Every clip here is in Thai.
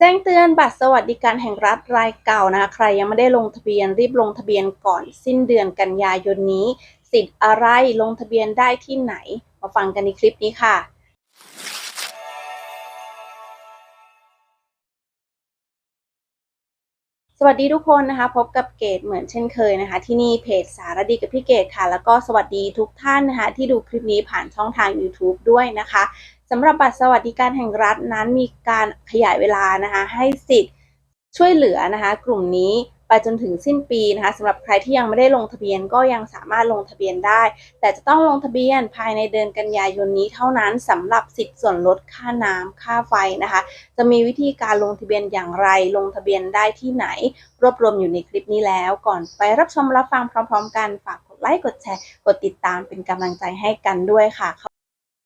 แจ้งเตือนบัตรสวัสดิการแห่งรัฐรายเก่านะคะใครยังไม่ได้ลงทะเบียนรีบลงทะเบียนก่อนสิ้นเดือนกันยายนนี้ สิทธิ์อะไรลงทะเบียนได้ที่ไหน มาฟังกันในคลิปนี้ค่ะ สวัสดีทุกคนนะคะ พบกับเกดเหมือนเช่นเคยนะคะ ที่นี่เพจสารดีกับพี่เกดค่ะ แล้วก็สวัสดีทุกท่านนะคะที่ดูคลิปนี้ผ่านช่องทาง YouTube ด้วยนะคะ สำหรับบัตรสวัสดิการแห่งรัฐนั้นมีการขยายเวลานะคะให้สิทธิ์ช่วยเหลือนะคะกลุ่มนี้ไปจนถึงสิ้นปีนะคะสำหรับใครที่ยังไม่ได้ลงทะเบียนก็ยังสามารถลงทะเบียนได้ แต่จะต้องลงทะเบียนภายในเดือนกันยายนนี้เท่านั้นสำหรับสิทธิ์ส่วนลดค่าน้ำค่าไฟนะคะ จะมีวิธีการลงทะเบียนอย่างไรลงทะเบียนได้ที่ไหน รวบรวมอยู่ในคลิปนี้แล้ว ก่อนไปรับชมรับฟังพร้อม ๆ กันฝากกดไลค์กดแชร์ กดติดตามเป็นกำลังใจให้กันด้วยค่ะ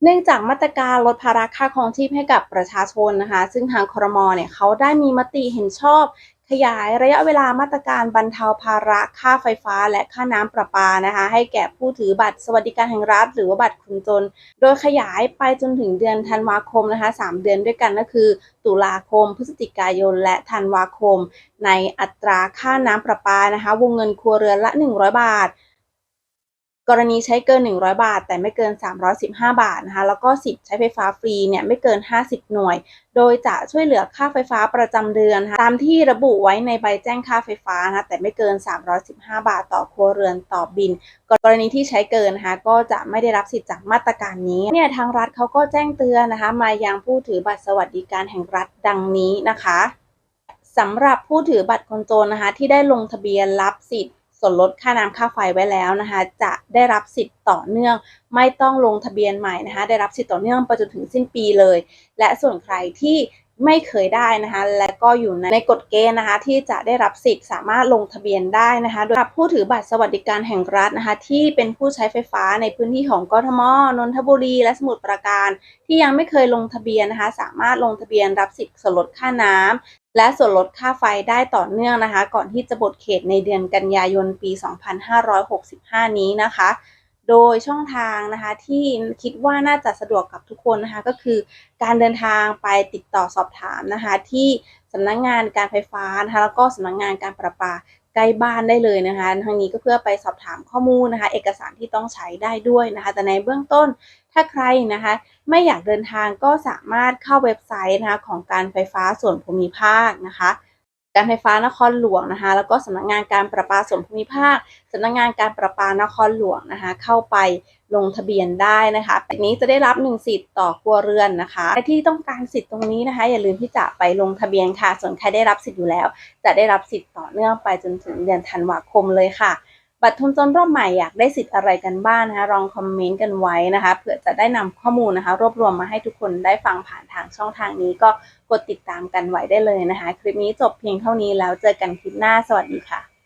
เนื่องจากมาตรการลดภาระค่าครองชีพให้กับประชาชนนะคะ ซึ่งทางครมเนี่ยเขาได้มีมติเห็นชอบ ขยายระยะเวลามาตรการบรรเทาภาระค่าไฟฟ้า และค่าน้ำประปานะคะ ให้แก่ผู้ถือบัตรสวัสดิการแห่งรัฐ หรือว่าบัตรคนจน โดยขยายไปจนถึงเดือนธันวาคมนะคะ 3 เดือนด้วยกันก็คือ ตุลาคม พฤศจิกายน และธันวาคม ในอัตราค่าน้ำประปานะคะ วงเงินครัวเรือนละ 100 บาท กรณีใช้เกิน 100 บาท แต่ไม่เกิน 315 บาทนะคะ แล้วก็สิทธิ์ใช้ไฟฟ้าฟรีเนี่ยไม่เกิน 50 หน่วย โดยจะช่วยเหลือค่าไฟฟ้าประจำเดือนะะตามที่ระบุไว้ในใบแจ้งค่าไฟฟ้านะะแต่ไม่เกิน 315 บาทต่อครัวเรือนต่อบิน กรณีที่ใช้เกินนะคะก็จะไม่ได้รับสิทธิ์จากมาตรการนี้เนี่ยทางรัฐเขาก็แจ้งเตือนนะคะมายังผู้ถือบัตรสวัสดิการแห่งรัฐดังนี้นะคะสำหรับผู้ถือบัตรคนจนนะคะที่ได้ลงทะเบียนรับสิทธิ์ ส่วนลดค่าน้ำค่าไฟไว้แล้วนะคะ จะได้รับสิทธิ์ต่อเนื่อง ไม่ต้องลงทะเบียนใหม่นะคะ ได้รับสิทธิ์ต่อเนื่องไปจนถึงสิ้นปีเลย และส่วนใครที่ ไม่เคยได้นะคะ และก็อยู่ในกฎเกณฑ์นะคะ ที่จะได้รับสิทธิ์สามารถลงทะเบียนได้นะคะ โดยผู้ถือบัตรสวัสดิการแห่งรัฐนะคะ ที่เป็นผู้ใช้ไฟฟ้าในพื้นที่ของกทมนนทบุรี และสมุทรปราการ ที่ยังไม่เคยลงทะเบียนนะคะ สามารถลงทะเบียนรับสิทธิ์ส่วนลดค่าน้ำและส่วนลดค่าไฟได้ต่อเนื่องนะคะ ก่อนที่จะบทเขตในเดือนกันยายนปี 2565 นี้นะคะ โดยช่องทางนะคะที่คิดว่าน่าจะสะดวกกับทุกคนนะคะก็คือการเดินทางไปติดต่อสอบถามนะคะที่สำนักงงานการไฟฟ้านะคะแล้วก็สำนักงงานการประปาใกล้บ้านได้เลยนะคะทางนี้ก็เพื่อไปสอบถามข้อมูลนะคะ เอกสารที่ต้องใช้ได้ด้วยนะคะ แต่ในเบื้องต้นถ้าใครนะคะ ไม่อยากเดินทางก็สามารถเข้าเว็บไซต์นะคะของการไฟฟ้าส่วนภูมิภาคนะคะ การไฟฟ้านครหลวงนะคะแล้วก็สำนักงานการประปาส่วนภูมิภาคสำนักงานการประปานครหลวงนะคะเข้าไปลงทะเบียนได้นะคะแบบนี้จะได้รับ 1 สิทธิ์ต่อครัวเรือนนะคะใครที่ต้องการสิทธิ์ตรงนี้นะคะ อย่าลืมที่จะไปลงทะเบียนค่ะ ส่วนใครได้รับสิทธิ์อยู่แล้ว จะได้รับสิทธิ์ต่อเนื่องไปจนถึงเดือนธันวาคมเลยค่ะ บัตรทุนจนรอบใหม่อยากได้สิทธิ์อะไรกันบ้างนะคะลองคอมเมนต์กันไว้นะคะเผื่อจะได้นำข้อมูลนะคะ รวบรวมมาให้ทุกคนได้ฟังผ่านทางช่องทางนี้ ก็กดติดตามกันไว้ได้เลยนะคะ คลิปนี้จบเพียงเท่านี้แล้วเจอกันคลิปหน้าสวัสดีค่ะ